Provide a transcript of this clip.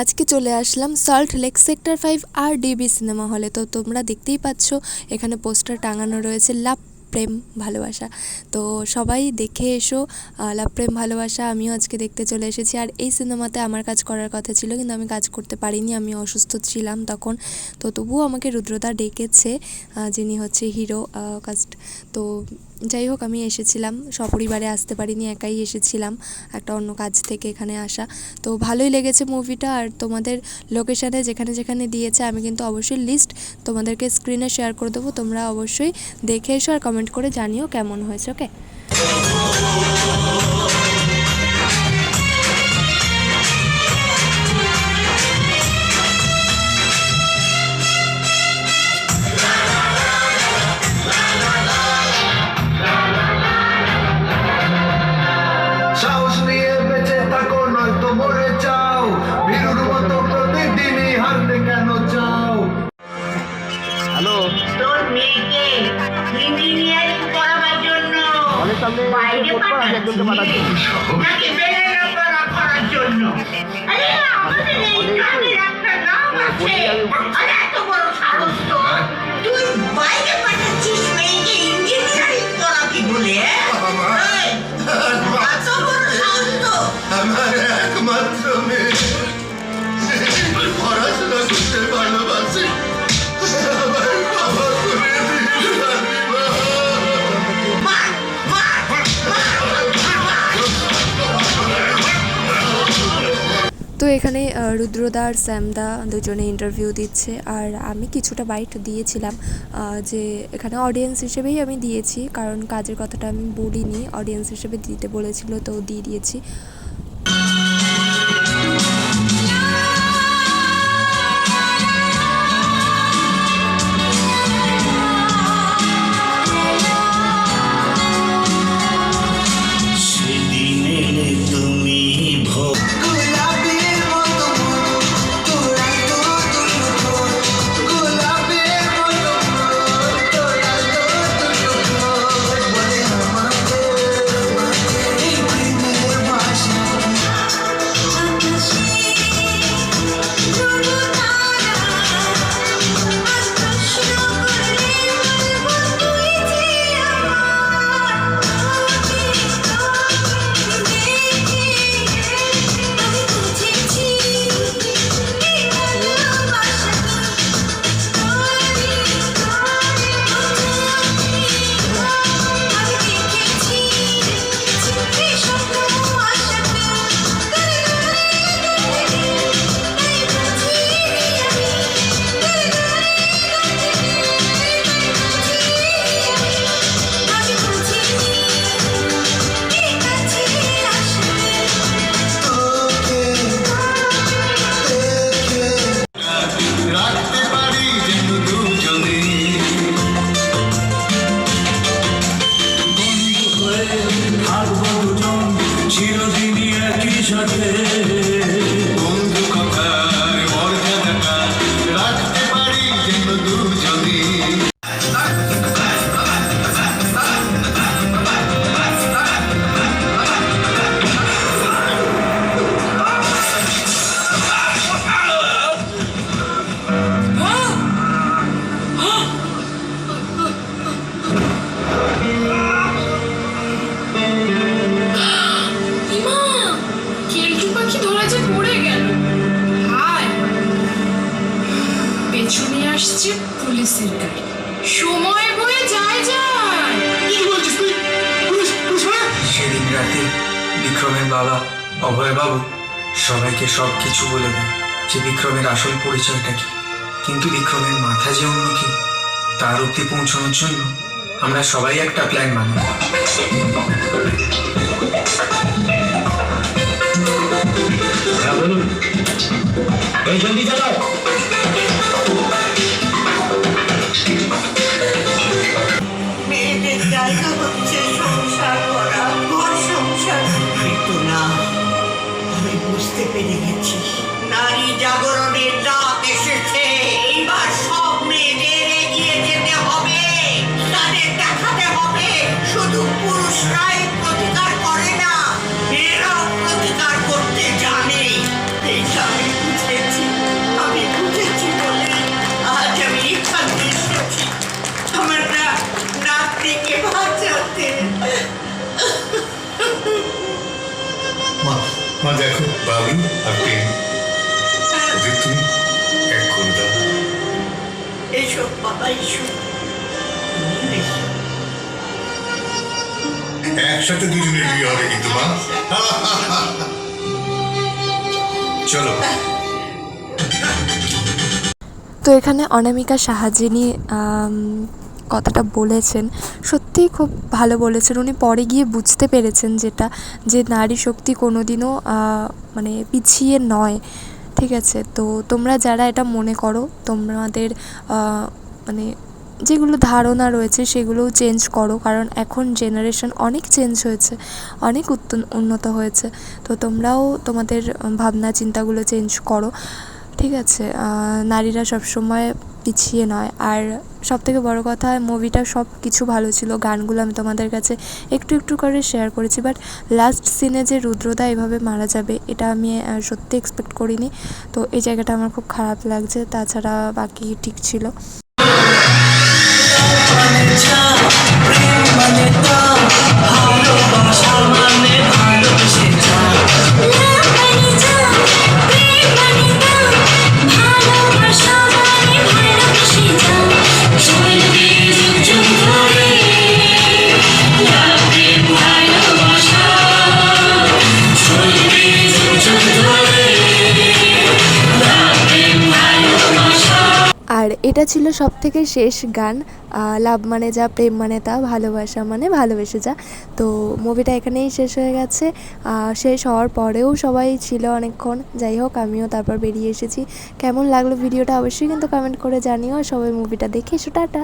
আজকে চলে আসলাম সল্ট লেক সেক্টর ফাইভ আর ডিবি সিনেমা হলে তো তোমরা দেখতেই পাচ্ছ, এখানে পোস্টার টাঙানো রয়েছে লাভ প্রেম ভালোবাসা। তো সবাই দেখে এসো লাভ প্রেম ভালোবাসা আমিও আজকে দেখতে চলে এসেছি। আর এই সিনেমাতে আমার কাজ করার কথা ছিল, কিন্তু আমি কাজ করতে পারিনি, আমি অসুস্থ ছিলাম তখন। তো তবুও আমাকে রুদ্রতা ডেকেছে যিনি হচ্ছে হিরো কাস্ট তো যাই হোক, আমি এসেছিলাম। সপরিবারে আসতে পারিনি, একাই এসেছিলাম। একটা অন্য কাজ থেকে এখানে আসা। তো ভালোই লেগেছে মুভিটা আর তোমাদের লোকেশানে যেখানে যেখানে দিয়েছে, আমি কিন্তু অবশ্যই লিস্ট তোমাদেরকে স্ক্রিনে শেয়ার করে দেবো। তোমরা অবশ্যই দেখে এসো আর কমেন্ট করে জানিও কেমন হয়েছে ওকে বাইরে পাঠাচ্ছিস নাকি জন্য? আরে আমাদের এই গ্রামের একটা নাম আছে। আরে এত বড় সাহস তোর তো এখানে রুদ্রদা আর স্যামদা দুজনে ইন্টারভিউ দিচ্ছে। আর আমি কিছুটা বাইট দিয়েছিলাম যে এখানে অডিয়েন্স হিসেবেই আমি দিয়েছি, কারণ কাজের কথাটা আমি বলিনি। অডিয়েন্স হিসেবে দিতে বলেছিল, তো দিয়ে দিয়েছি। পুলিশের গাড়ি সময় বয়ে যায় যায়। সেদিন রাতে বিক্রমের বাবা অভয়বাবু সবাইকে সব কিছু বলে দেন যে বিক্রমের আসল পরিচয়টা কি। কিন্তু বিক্রমের মাথা যে অন্য কি তার অব্দি পৌঁছানোর জন্য আমরা সবাই একটা প্ল্যান হ্যাঁ বলুন। এই জলদি চালাও। বুঝতে পেরে নারী জাগরণের আগুন আর প্রেম ওদের তুমি এক করে দাও। এসো বাবা এসো। একসাথে দুজনের বিয়ে হবে কিন্তু মা। চলো। তো এখানে অনামিকা সাহায্যিনী আম, কথাটা বলেছেন। সত্যিই খুব ভালো বলেছেন। উনি পরে গিয়ে বুঝতে পেরেছেন যেটা, যে নারী শক্তি কোনো দিনও মানে পিছিয়ে নয়। ঠিক আছে? তো তোমরা যারা এটা মনে করো, তোমাদের মানে যেগুলো ধারণা রয়েছে সেগুলোও চেঞ্জ করো। কারণ এখন জেনারেশন অনেক চেঞ্জ হয়েছে, অনেক উন্নত হয়েছে। তো তোমরাও তোমাদের, ভাবনা, চিন্তাগুলো চেঞ্জ করো। ঠিক আছে? নারীরা সবসময় পিছিয়ে নয়। আর সবথেকে বড় কথা মুভিটা সব কিছু ভালো ছিল। গানগুলো আমি তোমাদের কাছে একটু একটু করে শেয়ার করেছি। বাট লাস্ট সিনে যে রুদ্রদা এভাবে মারা যাবে, এটা আমি সত্যি এক্সপেক্ট করিনি। তো এই জায়গাটা আমার খুব খারাপ লাগছে। তাছাড়া বাকি ঠিক ছিল। আর এটা ছিল সব থেকে শেষ গান লাভ মানে যা, প্রেম মানে তা, ভালোবাসা মানে ভালোবেসে যা। তো মুভিটা এখানেই শেষ হয়ে গেছে। শেষ হওয়ার পরেও সবাই ছিল অনেকক্ষণ। যাই হোক, আমিও তারপর বেরিয়ে এসেছি। কেমন লাগল ভিডিওটা অবশ্যই কিন্তু কমেন্ট করে জানিও। সবাই মুভিটা দেখে এসো, টাটা!